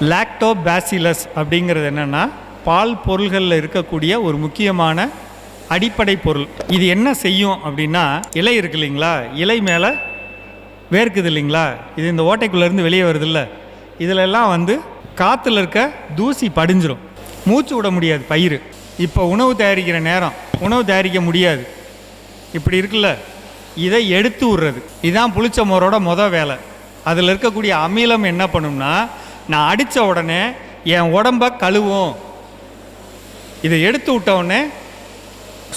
Lactobacillus அப்படிங்கிறது என்னென்னா பால் பொருள்களில் இருக்கக்கூடிய ஒரு முக்கியமான அடிப்படை பொருள். இது என்ன செய்யும் அப்படின்னா இலை இருக்கு இல்லைங்களா? இலை மேலே வேர்க்குது இல்லைங்களா? இது இந்த ஓட்டைக்குள்ளேருந்து வெளியே வருதில்ல. இதுலெல்லாம் வந்து காற்றுல இருக்க தூசி படிஞ்சிடும் மூச்சு விட முடியாது பயிர் இப்போ உணவு தயாரிக்கிற நேரம். உணவு தயாரிக்க முடியாது. இப்படி இருக்குல்ல? இதை எடுத்து விட்றது. இதுதான் புளிச்ச மோரோட மொதல் வேலை. அதில் இருக்கக்கூடிய அமிலம் என்ன பண்ணும்னா நான் அடித்த உடனே என் உடம்ப கழுவும். இதை எடுத்து விட்டவுடனே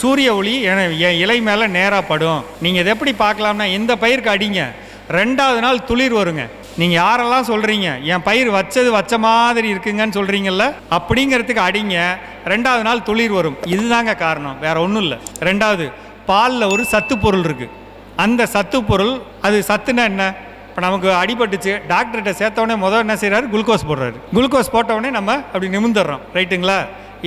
சூரிய ஒளி என என் இலை மேலே நேராக படும். நீங்கள் இதை எப்படி பார்க்கலாம்னா இந்த பயிருக்கு அடிங்க. ரெண்டாவது நாள் துளிர் வருங்க. நீங்கள் யாரெல்லாம் சொல்கிறீங்க என் பயிர் வச்சது வச்ச மாதிரி இருக்குங்கன்னு சொல்கிறீங்கல்ல அப்படிங்கிறதுக்கு அடிங்க. ரெண்டாவது நாள் துளிர் வரும். இதுதாங்க காரணம். வேறு ஒன்றும் இல்லை. ரெண்டாவது பாலில் ஒரு சத்து பொருள் இருக்குது அந்த சத்து பொருள் அது சத்துனா என்ன? இப்போ நமக்கு அடிபட்டுச்சு. டாக்டர்கிட்ட சேர்த்தவொடனே முதல் என்ன செய்கிறாரு குளுக்கோஸ் போடுறாரு. குளுக்கோஸ் போட்டவொடனே நம்ம அப்படி நிமிந்துடுறோம் ரைட்டுங்களா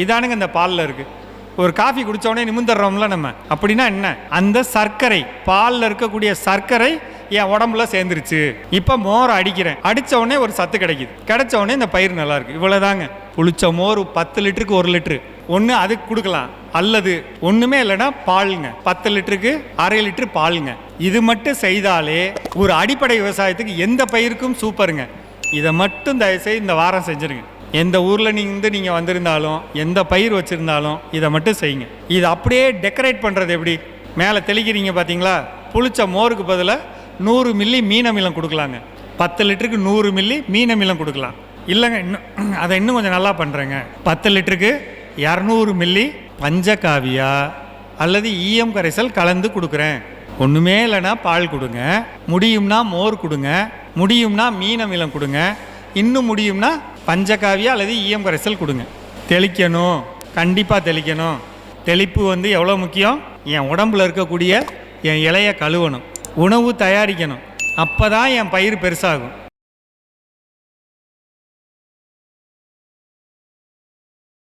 இதானுங்க இந்த பாலில் இருக்குது ஒரு காஃபி குடித்தோடனே நிமிந்துடுறோம்ல நம்ம. அப்படின்னா என்ன? அந்த சர்க்கரை. பாலில் இருக்கக்கூடிய சர்க்கரை என் உடம்புல சேர்ந்துருச்சு. இப்போ மோர் அடிக்கிறேன். அடித்த உடனே ஒரு சத்து கிடைக்குது. கிடைச்ச உடனே இந்த பயிர் நல்லா இருக்கு. இவ்வளோதாங்க புளிச்ச மோர் பத்து லிட்டருக்கு ஒரு லிட்டரு. ஒன்று அதுக்கு கொடுக்கலாம். அல்லது ஒன்றுமே இல்லைன்னா பாலுங்க. பத்து லிட்டருக்கு அரை லிட்டரு பாலுங்க. இது மட்டும் செய்தாலே ஒரு அடிப்படை விவசாயத்துக்கு எந்த பயிருக்கும் சூப்பருங்க. இதை மட்டும் தயவுசெய்து இந்த வாரம் செஞ்சுருங்க. எந்த ஊரில் நீங்க நீங்கள் வந்திருந்தாலும் எந்த பயிர் வச்சுருந்தாலும் இதை மட்டும் செய்யுங்க. இது அப்படியே டெக்கரேட் பண்ணுறது எப்படி? மேலே தெளிக்கிறீங்க பார்த்தீங்களா புளிச்ச மோருக்கு பதிலாக நூறு மில்லி மீன் அமிலம் கொடுக்கலாங்க. பத்து லிட்டருக்கு நூறு மில்லி மீன் அமிலம் கொடுக்கலாம். இல்லைங்க இன்னும் அதை இன்னும் கொஞ்சம் நல்லா பண்ணுறேங்க பத்து லிட்டருக்கு இரநூறு மில்லி பஞ்சகாவியா அல்லது ஈயம் கரைசல் கலந்து கொடுக்குறேன். ஒன்றுமே இல்லைன்னா பால் கொடுங்க. முடியும்னா மோர் கொடுங்க. முடியும்னா மீன் அமிலம் கொடுங்க. இன்னும் முடியும்னா பஞ்சகாவியா அல்லது ஈயம் கரைசல் கொடுங்க. தெளிக்கணும். கண்டிப்பாக தெளிக்கணும். தெளிப்பு வந்து எவ்வளோ முக்கியம்? என் உடம்புல இருக்கக்கூடிய என் இலையை கழுவணும். உணவு தயாரிக்கணும். அப்போ தான் என் பயிர் பெருசாகும்.